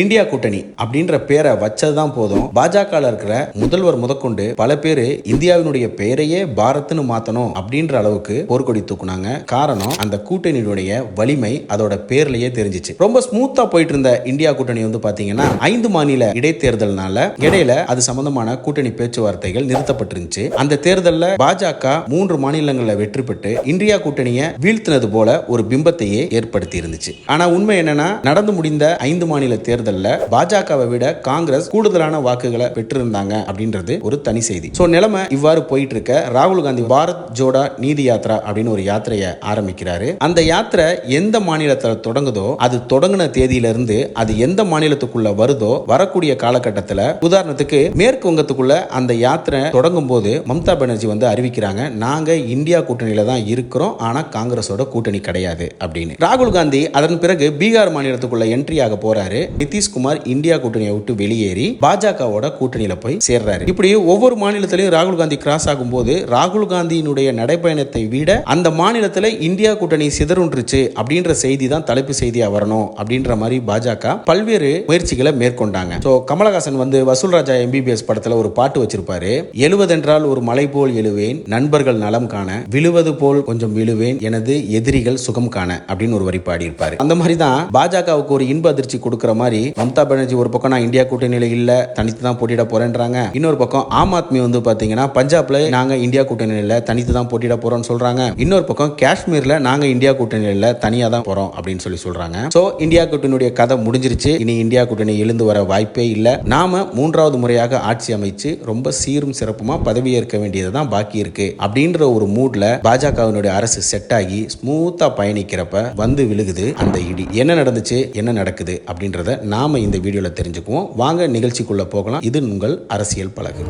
India கூட்டணி அப்படின்ற பேரை வச்சதுதான் போதும். பாஜக இருக்கிற முதல்வர் முதற்கொண்டு பல பேர் இந்தியாவினுடைய பெயரையே பாரத்னு மாத்தணும் அப்படின்ற அளவுக்கு போர்க்கொடி தூக்குனாங்க. காரணம் அந்த கூட்டணியுடைய வலிமை அதோட பேர்லயே தெரிஞ்சிச்சு. ரொம்ப ஸ்மூத்தா போயிட்டு இருந்த இந்தியா கூட்டணி வந்து பாத்தீங்கன்னா ஐந்து மாநில இடைத்தேர்தல்னால இடையில அது சம்பந்தமான கூட்டணி பேச்சுவார்த்தைகள் நிறுத்தப்பட்டிருந்துச்சு. அந்த தேர்தலில் பாஜக மூன்று மாநிலங்களில் வெற்றி பெற்று இந்தியா கூட்டணியை வீழ்த்தினது போல ஒரு பிம்பத்தையே ஏற்படுத்தி இருந்துச்சு ஆனா உண்மை என்னன்னா நடந்து முடிந்த ஐந்து மாநில தேர்தல் தேர்தலில் பாஜகவை விட காங்கிரஸ் கூடுதலான வாக்குகளை பெற்றிருந்தாங்க அப்படின்றது ஒரு தனி செய்தி. ஸோ நிலைமை இவ்வாறு போயிட்டு இருக்க ராகுல் காந்தி பாரத் ஜோடா நீதி யாத்ரா அப்படின்னு ஒரு யாத்திரையை ஆரம்பிக்கிறாரு. அந்த யாத்திரை எந்த மாநிலத்தில் தொடங்குதோ அது தொடங்கின தேதியிலிருந்து அது எந்த மாநிலத்துக்குள்ள வருதோ வரக்கூடிய காலகட்டத்தில் உதாரணத்துக்கு மேற்கு வங்கத்துக்குள்ள அந்த யாத்திரை தொடங்கும் போது மம்தா பானர்ஜி வந்து அறிவிக்கிறாங்க நாங்க இந்தியா கூட்டணியில தான் இருக்கிறோம் ஆனா காங்கிரஸோட கூட்டணி கிடையாது அப்படின்னு. ராகுல் காந்தி அதன் பிறகு பீகார் மாநிலத்துக்குள்ள என்ட்ரி ஆக போறாரு. நிதிஷ்குமார் இந்தியா கூட்டணியை விட்டு வெளியேறி பாஜகவோட கூட்டணியில போய் சேர்றாரு. இப்படி ஒவ்வொரு மாநிலத்திலையும் ராகுல் காந்தி கிராஸ் ஆகும்போது ராகுல் காந்தியினுடைய நடைப்பயணத்தை விட அந்த மாநிலத்தில் இந்தியா கூட்டணி சிதறுன்றுச்சு அப்படின்ற செய்தி தான் தலைப்பு செய்தியா வரணும் அப்படின்ற மாதிரி பாஜக பல்வேறு முயற்சிகளை மேற்கொண்டாங்க. ஸோ கமலஹாசன் வந்து வசூல் ராஜா எம்பிபிஎஸ் படத்துல ஒரு பாட்டு வச்சிருப்பாரு. எழுவதென்றால் ஒரு மலை போல் எழுவேன் நண்பர்கள் நலம் காண விழுவது போல் கொஞ்சம் விழுவேன் எனது எதிரிகள் சுகம் காண அப்படின்னு ஒரு வரி பாடி இருப்பாரு அந்த மாதிரி தான் பாஜகவுக்கு ஒரு இன்ப அதிர்ச்சி கொடுக்கிற மாதிரி மம்தா பானர்ஜி ஒரு பக்கம் நான் இந்தியா கூட்டணியில இல்ல தனித்து தான் போட்டியிட போறேன்றாங்க. இன்னொரு பக்கம் ஆம் ஆத்மி வந்து பாத்தீங்கன்னா பஞ்சாப்ல நாங்க இந்தியா கூட்டணியில தனித்து தான் போட்டியிட போறோம்னு சொல்றாங்க. இன்னொரு பக்கம் காஷ்மீர்ல நாங்க இந்தியா கூட்டணியில தனியா தான் போறோம் அப்படின்னு சொல்லி சொல்றாங்க. சோ இந்தியா கூட்டணியுடைய கதை முடிஞ்சிருச்சு. இனி இந்தியா கூட்டணி எழுந்து வர வாய்ப்பே இல்ல. நாம மூன்றாவது முறையாக ஆட்சி அமைச்சு ரொம்ப சீரும் சிறப்புமா பதவியேற்க வேண்டியது தான் பாக்கி இருக்கு. அப்படின்ற ஒரு மூட்ல பாஜகவினுடைய அரசு செட் ஆகி ஸ்மூத்தா பயணிக்கிறப்ப வந்து விழுகுது அந்த இடி. என்ன நடந்துச்சு? என்ன நடக்குது? அப்படின்றத நாம இந்த வீடியோவில் தெரிஞ்சுக்குவோம். வாங்க நிகழ்ச்சிக்குள்ளே போகலாம். இது உங்கள் அரசியல் பழகு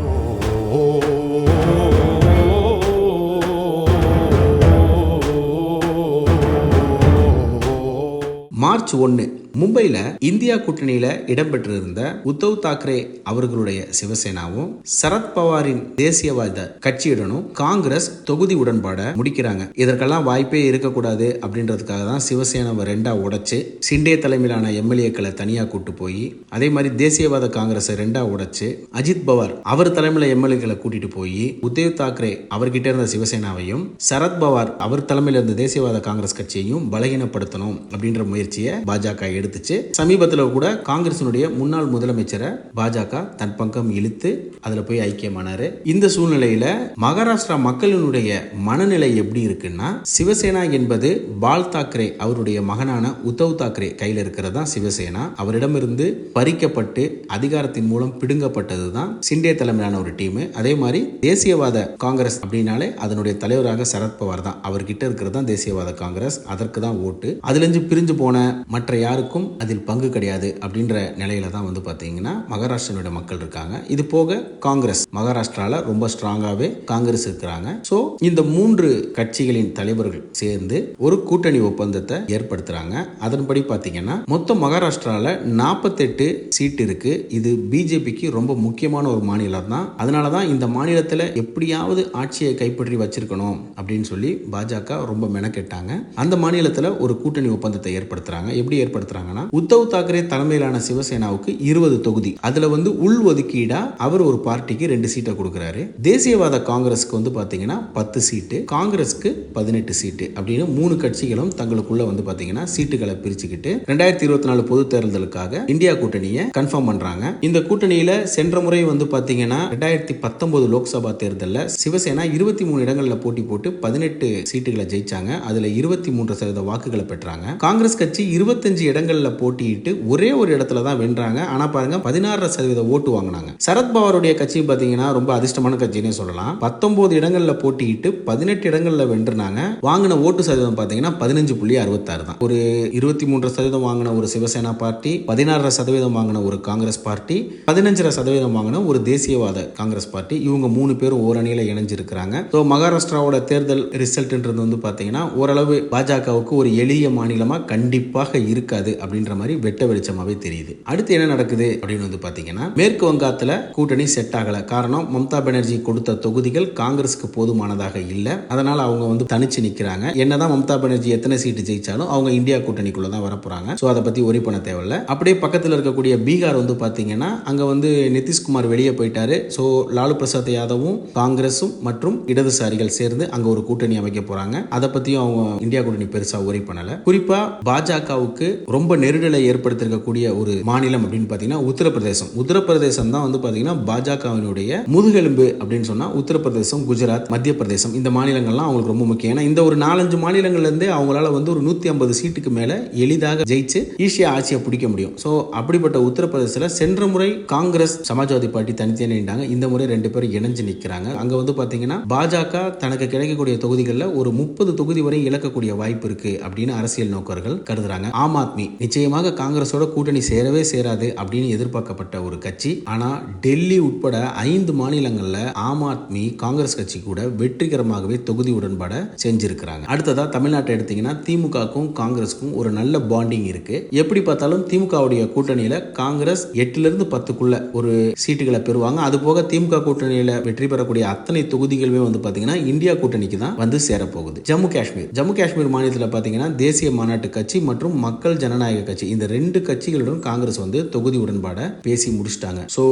மார்ச் ஒன்று மும்பையில் இந்தியா கூட்டணியில இடம்பெற்றிருந்த உத்தவ் தாக்கரே அவர்களுடைய சிவசேனாவும் சரத்பவாரின் தேசியவாத கட்சியுடனும் காங்கிரஸ் தொகுதி உடன்பாட முடிக்கிறாங்க. இதற்கெல்லாம் வாய்ப்பே இருக்கக்கூடாது அப்படின்றதுக்காக தான் சிவசேனாவை ரெண்டா உடைச்சு சிண்டே தலைமையிலான எம்எல்ஏக்களை தனியா கூட்டு போய் அதே மாதிரி தேசியவாத காங்கிரஸை ரெண்டா உடைச்சு அஜித் பவார் அவர் தலைமையில எம்எல்ஏக்களை கூட்டிட்டு போய் உத்தவ் தாக்கரே அவர்கிட்ட இருந்த சிவசேனாவையும் சரத் பவார் அவர் தலைமையில இருந்த தேசியவாத காங்கிரஸ் கட்சியையும் பலகீனப்படுத்தணும் அப்படின்ற முயற்சியை பாஜக எடுத்துச்சு. சமீபத்தில் கூட காங்கிரசினுடைய முன்னாள் முதலமைச்சரை பாஜக தன் பக்கம் இழுத்து அதில் போய் ஐக்கியமானாரு. இந்த சூழ்நிலையில மகாராஷ்டிரா மக்களினுடைய மனநிலை எப்படி இருக்குன்னா சிவசேனா என்பது பால் தாக்கரே அவருடைய மகனான உத்தவ் தாக்கரே கையில் இருக்கிறது தான் சிவசேனா. அவரிடமிருந்து பறிக்கப்பட்டு அதிகாரத்தின் மூலம் பிடுங்கப்பட்டது தான் சிண்டே தலைமையிலான ஒரு டீம். அதே மாதிரி தேசியவாத காங்கிரஸ் அப்படின்னாலே அதனுடைய தலைவராக சரத்பவார் தான். அவர்கிட்ட இருக்கிறது தான் தேசியவாத காங்கிரஸ். அதற்கு தான் ஓட்டு அதுலேருந்து பிரிஞ்சு போன மற்ற யாருக்கும் அதில் பங்கு கிடையாது அப்படின்ற நிலையில தான் வந்து பார்த்தீங்கன்னா மகாராஷ்டிரனுடைய மக்கள் இருக்காங்க. இது போக காங்கிரஸ். மகாராஷ்டிரால ரொம்ப ஸ்ட்ராங்காகவே காங்கிரஸ் இருக்கிறாங்க. ஸோ இந்த மூன்று கட்சிகளின் தலைவர்கள் சேர்ந்து ஒரு கூட்டணி ஒப்பந்தத்தை ஏற்படுத்துறாங்க. அதன்படி பார்த்தீங்கன்னா மொத்தம் மகாராஷ்டிரால நாற்பத்தெட்டு சீட் இருக்கு. இது பிஜேபிக்கு ரொம்ப முக்கியமான ஒரு மாநிலம் தான். அதனால தான் இந்த மாநிலத்தில் எப்படியாவது ஆட்சியை கைப்பற்றி வச்சிருக்கணும் அப்படின்னு சொல்லி பாஜக ரொம்ப மெனக்கெட்டாங்க. அந்த மாநிலத்தில் ஒரு கூட்டணி ஒப்பந்தத்தை ஏற்படுத்துறாங்க. எப்படி பண்றாங்கன்னா உத்தவ் தாக்கரே தலைமையிலான சிவசேனாவுக்கு இருபது தொகுதி. அதுல வந்து உள் ஒதுக்கீடா அவர் ஒரு பார்ட்டிக்கு ரெண்டு சீட்டை கொடுக்குறாரு. தேசியவாத காங்கிரஸ்க்கு வந்து பாத்தீங்கன்னா பத்து சீட்டு காங்கிரஸ்க்கு பதினெட்டு சீட்டு அப்படின்னு மூணு கட்சிகளும் தங்களுக்குள்ள வந்து பாத்தீங்கன்னா சீட்டுகளை பிரிச்சுக்கிட்டு ரெண்டாயிரத்தி இருபத்தி நாலு பொது தேர்தலுக்காக இந்தியா கூட்டணியை கன்ஃபார்ம் பண்றாங்க. இந்த கூட்டணியில சென்ற முறை வந்து பாத்தீங்கன்னா ரெண்டாயிரத்தி பத்தொன்பது லோக்சபா தேர்தலில் சிவசேனா இருபத்தி மூணு இடங்களில் போட்டி போட்டு பதினெட்டு சீட்டுகளை ஜெயிச்சாங்க. அதுல இருபத்தி மூன்று சதவீத வாக்குகளை பெற்றாங்க. காங்கிரஸ் கட்சி இருபத்தஞ்சு இடங்கள் இடங்களில் போட்டியிட்டு ஒரே ஒரு இடத்துல தான் வென்றாங்க. ஆனால் பாருங்க பதினாறு சதவீத ஓட்டு வாங்கினாங்க. சரத்பவாருடைய கட்சி பார்த்தீங்கன்னா ரொம்ப அதிர்ஷ்டமான கட்சின்னு சொல்லலாம். பத்தொன்பது இடங்களில் போட்டியிட்டு பதினெட்டு இடங்களில் வென்றுனாங்க. வாங்கின ஓட்டு சதவீதம் பார்த்தீங்கன்னா பதினஞ்சு புள்ளி அறுபத்தாறு தான். ஒரு இருபத்தி மூன்று சதவீதம் வாங்கின ஒரு சிவசேனா பார்ட்டி பதினாறு சதவீதம் வாங்கின ஒரு காங்கிரஸ் பார்ட்டி பதினஞ்சரை சதவீதம் வாங்கின ஒரு தேசியவாத காங்கிரஸ் பார்ட்டி. இவங்க மூணு பேரும் ஓரணியில் இணைஞ்சிருக்கிறாங்க. ஸோ மகாராஷ்டிராவோட தேர்தல் ரிசல்ட்ன்றது வந்து பார்த்தீங்கன்னா ஓரளவு பாஜகவுக்கு ஒரு எளிய மாநிலமாக கண்டிப்பாக இருக்காது. அப்படின்ற மாதிரி வெட்ட வெளிச்சமாவே தெரியுது. அடுத்து என்ன நடக்குது அப்படின்னு வந்து பாத்தீங்கன்னா மேற்கு வங்காத்துல கூட்டணி செட் ஆகல. காரணம் மம்தா பானர்ஜி கொடுத்த தொகுதிகள் காங்கிரஸுக்கு போதுமானதாக இல்ல. அதனால அவங்க வந்து தனிச்சு நிக்கிறாங்க. என்னதான் மம்தா பானர்ஜி எத்தனை சீட்டு ஜெயிச்சாலும் அவங்க இந்தியா கூட்டணிக்குள்ள தான் வரப்போகிறாங்க ஸோ சோ அதை பத்தி ஒரி பண்ண தேவையில்ல. அப்படியே பக்கத்துல இருக்கக்கூடிய பீகார் வந்து பாத்தீங்கன்னா அங்க வந்து நிதிஷ்குமார் வெளியே போயிட்டாரு. சோ லாலு பிரசாத் யாதவும் காங்கிரஸும் மற்றும் இடதுசாரிகள் சேர்ந்து அங்க ஒரு கூட்டணி அமைக்க போறாங்க. அதை பத்தியும் அவங்க இந்தியா கூட்டணி பெருசா ஒரி பண்ணல. குறிப்பா பாஜகவுக்கு ரொம்ப நெருடலை ஏற்படுத்திருக்கக்கூடிய ஒரு மாநிலம் அப்படின்னு பார்த்தீங்கன்னா உத்தரப்பிரதேசம். உத்தரப்பிரதேசம் தான் வந்து பார்த்தீங்கன்னா பாஜகவினுடைய முதுகெலும்பு அப்படின்னு சொன்னால் உத்தரப்பிரதேசம் குஜராத் மத்திய பிரதேசம் இந்த மாநிலங்கள்லாம் அவங்களுக்கு ரொம்ப முக்கியம். ஏன்னா இந்த ஒரு நாலஞ்சு மாநிலங்கள்லேருந்தே அவங்களால வந்து ஒரு நூற்றி ஐம்பது சீட்டுக்கு மேலே எளிதாக ஜெயிச்சு ஈஸியா ஆட்சியை பிடிக்க முடியும். ஸோ அப்படிப்பட்ட உத்தரப்பிரதேசத்தில் சென்ற முறை காங்கிரஸ் சமாஜ்வாதி பார்ட்டி தனித்தே நின்றாங்க. இந்த முறை ரெண்டு பேரும் இணைஞ்சு நிற்கிறாங்க அங்கே வந்து பார்த்தீங்கன்னா பாஜக தனக்கு கிடைக்கக்கூடிய தொகுதிகளில் ஒரு முப்பது தொகுதி வரை இழக்கக்கூடிய வாய்ப்பு இருக்கு அப்படின்னு அரசியல் நோக்கர்கள் கருதுறாங்க. ஆம் ஆத்மி நிச்சயமாக காங்கிரஸோட கூட்டணி சேரவே சேராது அப்படின்னு எதிர்பார்க்கப்பட்ட ஒரு கட்சி. ஆனா டெல்லி உட்பட ஐந்து மாநிலங்கள்ல ஆம் ஆத்மி காங்கிரஸ் கட்சி கூட வெற்றிகரமாகவே தொகுதி உடன்பாட செஞ்சிருக்கிறாங்க. அடுத்ததா தமிழ்நாட்டை எடுத்தீங்கன்னா திமுகக்கும் காங்கிரஸுக்கும் ஒரு நல்ல பாண்டிங் இருக்கு. எப்படி பார்த்தாலும் திமுகவுடைய கூட்டணியில காங்கிரஸ் எட்டுல இருந்து பத்துக்குள்ள ஒரு சீட்டுகளை பெறுவாங்க. அது போக திமுக கூட்டணியில வெற்றி பெறக்கூடிய அத்தனை தொகுதிகளுமே வந்து பாத்தீங்கன்னா இந்தியா கூட்டணிக்கு தான் வந்து சேரப்போகுது. ஜம்மு காஷ்மீர். ஜம்மு காஷ்மீர் மாநிலத்தில் பாத்தீங்கன்னா தேசிய மாநாட்டு கட்சி மற்றும் மக்கள் ஜனநாயக கட்சி இந்த ரெண்டு கட்சிகளுடன் காங்கிரஸ் வந்து தொகுதி உடன்பாட பேசி முடிச்சிட்டாங்க. ஸோ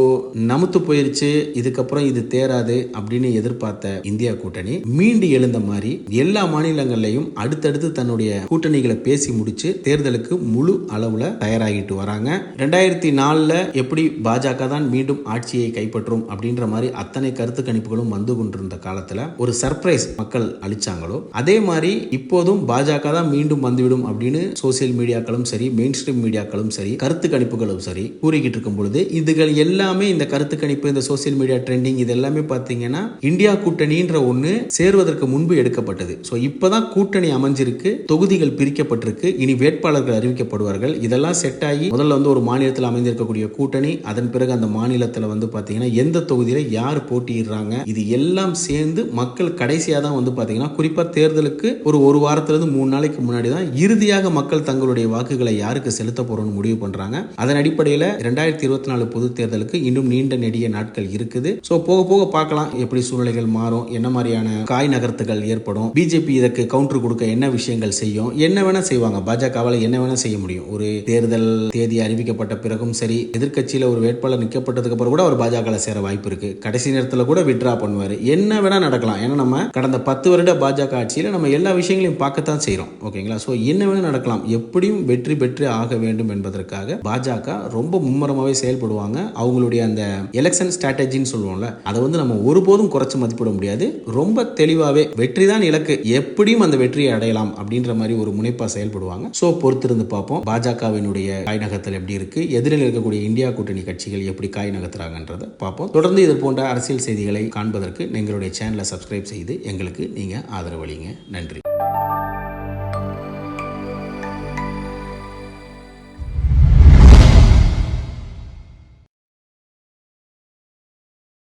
நமத்து போயிருச்சு இதுக்கப்புறம் இது தேராது அப்படின்னு எதிர்பார்த்த இந்தியா கூட்டணி மீண்டு எழுந்த மாதிரி எல்லா மாநிலங்கள்லையும் அடுத்தடுத்து தன்னுடைய கூட்டணிகளை பேசி முடிச்சு தேர்தலுக்கு முழு அளவுல தயாராகிட்டு வராங்க. ரெண்டாயிரத்தி நாலுல எப்படி பாஜக தான் மீண்டும் ஆட்சியை கைப்பற்றும் அப்படின்ற மாதிரி அத்தனை கருத்து கணிப்புகளும் வந்து கொண்டிருந்த காலத்துல ஒரு சர்ப்ரைஸ் மக்கள் அளிச்சாங்களோ அதே மாதிரி இப்போதும் பாஜக தான் மீண்டும் வந்துவிடும் அப்படின்னு சோசியல் மீடியாக்களும் சரி மெயின் ஸ்ட்ரீம் மீடியாக்களும் சரி கருத்து கணிப்புகளும் சரி கூறிக்கிட்டு இருக்கும் பொழுது இதுகள் எல்லாமே இந்த கருத்து கணிப்பு இந்த சோசியல் மீடியா ட்ரெண்டிங் இது எல்லாமே பார்த்தீங்கன்னா இந்தியா கூட்டணின்ற ஒன்று சேருவதற்கு முன்பு எடுக்கப்பட்டது. ஸோ இப்போதான் கூட்டணி அமைஞ்சிருக்கு தொகுதிகள் பிரிக்கப்பட்டிருக்கு இனி வேட்பாளர்கள் அறிவிக்கப்படுவார்கள். இதெல்லாம் செட் ஆகி முதல்ல வந்து ஒரு மாநிலத்தில் அமைந்திருக்கக்கூடிய கூட்டணி அதன் பிறகு அந்த மாநிலத்தில் வந்து பார்த்தீங்கன்னா எந்த தொகுதியில் யார் போட்டியிடுறாங்க இது எல்லாம் சேர்ந்து மக்கள் கடைசியாக தான் வந்து பார்த்தீங்கன்னா குறிப்பாக தேர்தலுக்கு ஒரு ஒரு வாரத்திலிருந்து மூணு நாளைக்கு முன்னாடி தான் இறுதியாக மக்கள் தங்களுடைய வாக்குகளை யாருக்கு செலுத்த போறோம்னு முடிவு பண்றாங்க. அதன் அடிப்படையில் ரெண்டாயிரத்தி இருபத்தி நாலு பொது தேர்தலுக்கு இன்னும் நீண்ட நெடிய நாட்கள் இருக்குது. ஸோ போக போக பார்க்கலாம் எப்படி சூழ்நிலைகள் மாறும் என்ன மாதிரியான காய் நகர்த்துகள் ஏற்படும் பிஜேபி இதற்கு கவுண்டர் கொடுக்க என்ன விஷயங்கள் செய்யும் என்ன வேணா செய்வாங்க. பாஜகவால் என்ன வேணா செய்ய முடியும். ஒரு தேர்தல் தேதி அறிவிக்கப்பட்ட பிறகும் சரி எதிர்கட்சியில் ஒரு வேட்பாளர் நிற்கப்பட்டதுக்கு அப்புறம் கூட அவர் பாஜக சேர வாய்ப்பு இருக்கு. கடைசி நேரத்தில் கூட விட்ரா பண்ணுவார். என்ன வேணா நடக்கலாம். ஏன்னா நம்ம கடந்த பத்து வருட பாஜக ஆட்சியில் நம்ம எல்லா விஷயங்களையும் பார்க்கத்தான் செய்கிறோம் ஓகேங்களா ஸோ என்ன வேணா நடக்கலாம். எப்படியும் வெற்றி பெற்று ஆக வேண்டும் என்பதற்காக பாஜக ரொம்ப மும்முரமாகவே செயல்படுவாங்க. அவங்களுடைய அந்த எலெக்ஷன் ஸ்ட்ராட்டஜின்னு சொல்லுவோம்ல அதை வந்து நம்ம ஒருபோதும் குறைச்சு மதிப்பிட முடியாது. ரொம்ப தெளிவாகவே வெற்றி தான் இலக்கு எப்படியும் அந்த வெற்றியை அடையலாம் அப்படின்ற மாதிரி ஒரு முனைப்பாக செயல்படுவாங்க. ஸோ பொறுத்திருந்து பார்ப்போம். பாஜகவினுடைய காய் நகர்த்தல் எப்படி இருக்கு? எதிரில் இருக்கக்கூடிய இந்தியா கூட்டணி கட்சிகள் எப்படி காய் நகர்த்துறாங்கன்றதை பார்ப்போம். தொடர்ந்து இது போன்ற அரசியல் செய்திகளை காண்பதற்கு எங்களுடைய சேனலை சப்ஸ்கிரைப் செய்து எங்களுக்கு நீங்கள் ஆதரவளிங்க. நன்றி.